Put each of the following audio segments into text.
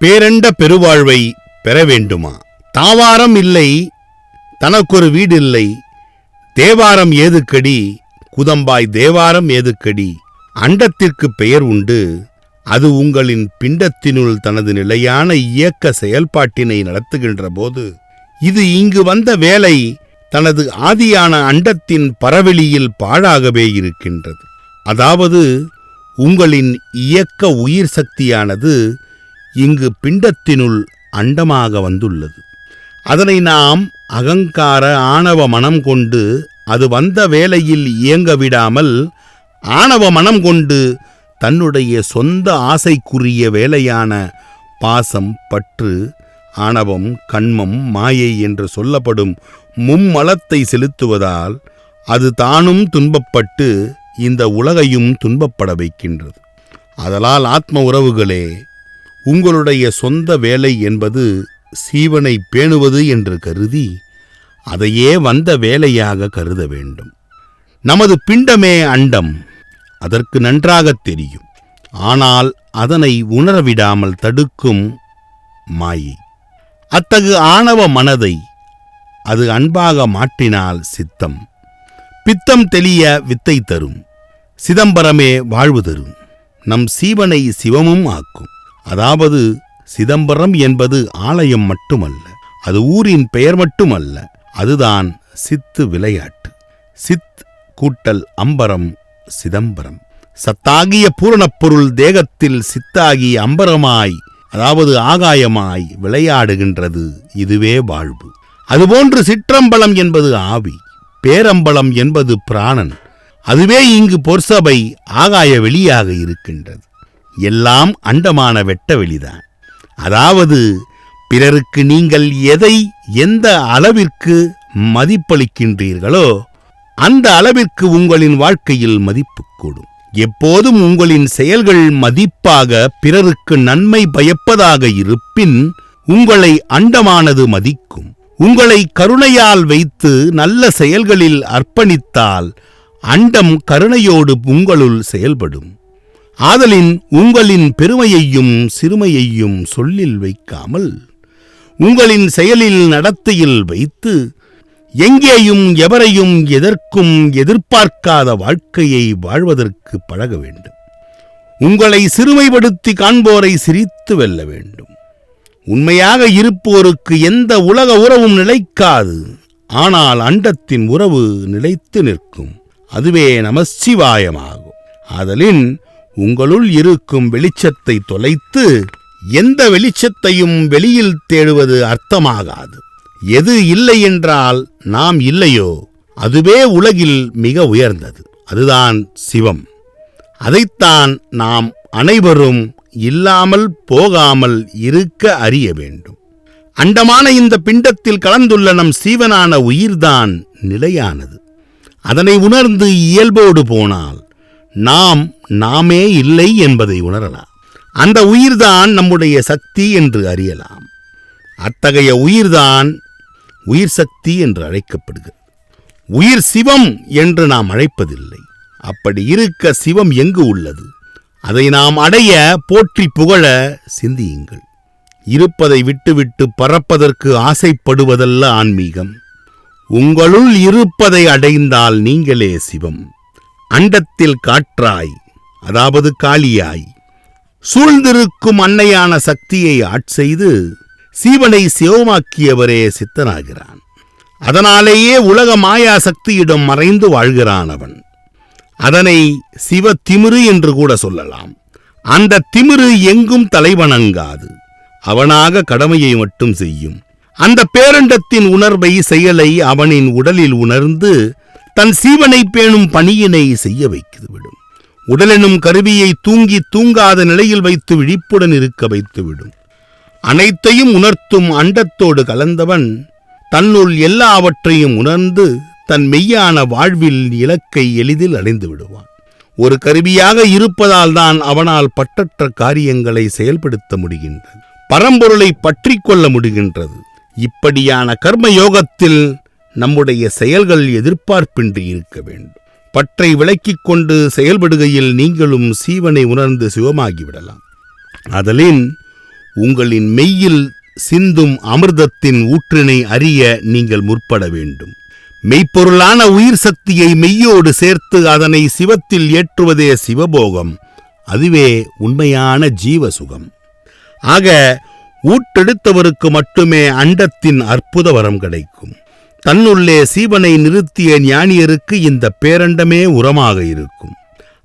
பேரண்ட பெருவாழ்வை பெற வேண்டுமா? தாவாரம் இல்லை தனக்கொரு வீடு இல்லை தேவாரம் ஏதுக்கடி? குதம்பாய் தேவாரம் ஏதுக்கடி? அண்டத்திற்கு பெயர் உண்டு. அது உங்களின் பிண்டத்தினுள் தனது நிலையான இயக்க செயல்பாட்டினை நடத்துகின்ற போது இது இங்கு வந்த வேலை தனது ஆதியான அண்டத்தின் பரவெளியில் பாழாகவே இருக்கின்றது. அதாவது உங்களின் இயக்க உயிர் சக்தியானது இங்கு பிண்டத்தினுள் அண்டமாக வந்துள்ளது. அதனை நாம் அகங்கார ஆணவ மனம் கொண்டு அது வந்த வேளையில் இயங்க விடாமல் ஆணவ மனம் கொண்டு தன்னுடைய சொந்த ஆசைக்குரிய வேலையான பாசம் பற்று ஆணவம் கண்மம் மாயை என்று சொல்லப்படும் மும்மலத்தை செலுத்துவதால் அது தானும் துன்பப்பட்டு இந்த உலகையும் துன்பப்பட வைக்கின்றது. அதலால் ஆத்ம உறவுகளே உங்களுடைய சொந்த வேலை என்பது சீவனை பேணுவது என்று கருதி அதையே வந்த வேலையாக கருத வேண்டும். நமது பிண்டமே அண்டம் அதற்கு நன்றாகத் தெரியும். ஆனால் அதனை உணரவிடாமல் தடுக்கும் மாயை. அத்தகு ஆணவ மனதை அது அன்பாக மாற்றினால் சித்தம். பித்தம் தெளிய வித்தை தரும் சிதம்பரமே வாழ்வு தரும். நம் சீவனை சிவமும் ஆக்கும். அதாவது சிதம்பரம் என்பது ஆலயம் மட்டுமல்ல அது ஊரின் பெயர் மட்டுமல்ல அதுதான் சித்து விளையாட்டு. சித் கூட்டல் அம்பரம் சிதம்பரம். சத்தாகிய பூரணப் பொருள் தேகத்தில் சித்தாகி அம்பரமாய் அதாவது ஆகாயமாய் விளையாடுகின்றது இதுவே வாழ்வு. அதுபோன்று சிற்றம்பலம் என்பது ஆவி பேரம்பலம் என்பது பிராணன் அதுவே இங்கு பொற்சபை ஆகாய வெளியாக இருக்கின்றது. எல்லாம் அண்டமான வெட்ட வெளிதான். அதாவது பிறருக்கு நீங்கள் எதை எந்த அளவிற்கு மதிப்பளிக்கின்றீர்களோ அந்த அளவிற்கு உங்களின் வாழ்க்கையில் மதிப்பு கூடும். எப்போதும் உங்களின் செயல்கள் மதிப்பாக பிறருக்கு நன்மை பயப்பதாக இருப்பின் உங்களை அண்டமானது மதிக்கும். உங்களை கருணையால் வைத்து நல்ல செயல்களில் அர்ப்பணித்தால் அண்டம் கருணையோடு உங்களுள் செயல்படும். ஆதலின் உங்களின் பெருமையையும் சிறுமையையும் சொல்லில் வைக்காமல் உங்களின் செயலில் நடத்தையில் வைத்து எங்கேயும் எவரையும் எதற்கும் எதிர்பார்க்காத வாழ்க்கையை வாழ்வதற்கு பழக வேண்டும். உங்களை சிறுமைப்படுத்தி காண்போரை சிரித்து வெல்ல வேண்டும். உண்மையாக இருப்போருக்கு எந்த உலக உறவும் நிலைக்காது. ஆனால் அண்டத்தின் உறவு நிலைத்து நிற்கும். அதுவே நமசிவாயமாகும். ஆதலின் உங்களுள் இருக்கும் வெளிச்சத்தை தொலைத்து எந்த வெளிச்சத்தையும் வெளியில் தேடுவது அர்த்தமாகாது. எது இல்லை என்றால் நாம் இல்லையோ? அதுவே உலகில் மிக உயர்ந்தது. அதுதான் சிவம். அதைத்தான் நாம் அனைவரும் இல்லாமல் போகாமல் இருக்க அறிய வேண்டும். அண்டமான இந்த பிண்டத்தில் கலந்துள்ள நம் சீவனான உயிர்தான் நிலையானது. அதனை உணர்ந்து இயல்போடு போனால் நாம் நாமே இல்லை என்பதை உணரலாம். அந்த உயிர்தான் நம்முடைய சக்தி என்று அறியலாம். அத்தகைய உயிர்தான் உயிர் சக்தி என்று அழைக்கப்படுகிறது. உயிர் சிவம் என்று நாம் அழைப்பதில்லை. அப்படி இருக்க சிவம் எங்கு உள்ளது? அதை நாம் அடைய போற்றி புகழ சிந்தியுங்கள். இருப்பதை விட்டுவிட்டு பறப்பதற்கு ஆசைப்படுவதல்ல ஆன்மீகம். உங்களுள் இருப்பதை அடைந்தால் நீங்களே சிவம். அண்டத்தில் காற்றாய் அதாவது காளியாய் சூழ்ந்திருக்கும் அன்னையான சக்தியை ஆட்செய்து சீவனை சிவமாக்கியவரே சித்தனாகிறான். அதனாலேயே உலக மாயா சக்தியிடம் மறைந்து வாழ்கிறான் அவன். அதனை சிவ திமிரு என்று கூட சொல்லலாம். அந்த திமிரு எங்கும் தலைவணங்காது. அவனாக கடமையை மட்டும் செய்யும். அந்த பேரண்டத்தின் உணர்வை செயலை அவனின் உடலில் உணர்ந்து தன் சீவனை பேணும் பணியினை செய்ய வைத்துவிடும் உடலெனும் கருவியை தூங்கி தூங்காத நிலையில் வைத்து விழிப்புடன் இருக்க வைத்துவிடும் அனைத்தையும் உணர்த்தும் அண்டத்தோடு கலந்தவன் தன்னுள் எல்லாவற்றையும் உணர்ந்து தன் மெய்யான வாழ்வில் இலக்கை எளிதில் அடைந்து விடுவான். ஒரு கருவியாக இருப்பதால் தான் அவனால் பட்டற்ற காரியங்களை செயல்படுத்த முடிகின்றது. பரம்பொருளை பற்றி கொள்ள முடிகின்றது. இப்படியான கர்ம யோகத்தில் நம்முடைய செயல்கள் எதிர்பார்ப்பின்றி இருக்க வேண்டும். பற்றை விளக்கிக் கொண்டு செயல்படுகையில் நீங்களும் சீவனை உணர்ந்து சிவமாகிவிடலாம் அதலின் உங்களின் மெய்யில் சிந்தும் அமிர்தத்தின் ஊற்றினை அறிய நீங்கள் முற்பட வேண்டும். மெய்ப்பொருளான உயிர் சக்தியை மெய்யோடு சேர்த்து அதனை சிவத்தில் ஏற்றுவதே சிவபோகம் அதுவே உண்மையான ஜீவசுகம். ஆக ஊட்டெடுத்தவருக்கு மட்டுமே அண்டத்தின் அற்புத வரம் கிடைக்கும். தன்னுள்ளே சீவனை நிறுத்திய ஞானியருக்கு இந்த பேரண்டமே உரமாக இருக்கும்.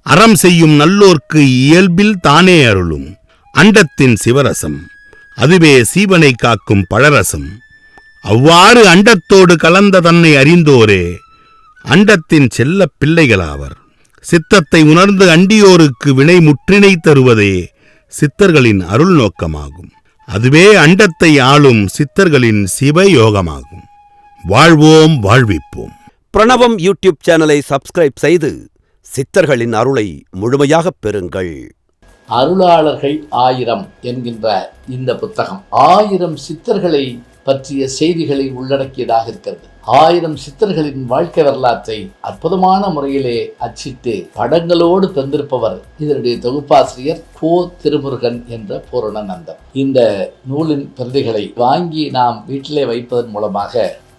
அறம் செய்யும் நல்லோர்க்கு இயல்பில் தானே அருளும். அண்டத்தின் சிவரசம் அதுவே சீவனை காக்கும் பழரசம். அவ்வாறு அண்டத்தோடு கலந்த தன்னை அறிந்தோரே அண்டத்தின் செல்ல பிள்ளைகளாவர். சித்தத்தை உணர்ந்து அண்டியோருக்கு வினை முற்றினை தருவதே சித்தர்களின் அருள் நோக்கமாகும் அதுவே அண்டத்தை ஆளும் சித்தர்களின் சிவயோகமாகும். வாழ்வோம் வாழ்விப்போம். பிரணவம் யூடியூப் சேனலை சப்ஸ்கிரைப் செய்து சித்தர்களின் அருளை முழுமையாகப் பெறுங்கள். அருளாளர்கள் ஆயிரம் என்கின்ற இந்த புத்தகம் ஆயிரம் சித்தர்களை பற்றிய செய்திகளை உள்ளடக்கியதாக இருக்கிறது. ஆயிரம் சித்தர்களின் வாழ்க்கை வரலாற்றை அற்புதமான முறையிலே அச்சிட்டு படங்களோடு தந்திருப்பவர் இதனுடைய தொகுப்பாசிரியர் கோ திருமுருகன் என்ற பூரணநந்தன் இந்த நூலின் பிரதிகளை வாங்கி நாம் வீட்டிலே வைப்பதன் மூலமாக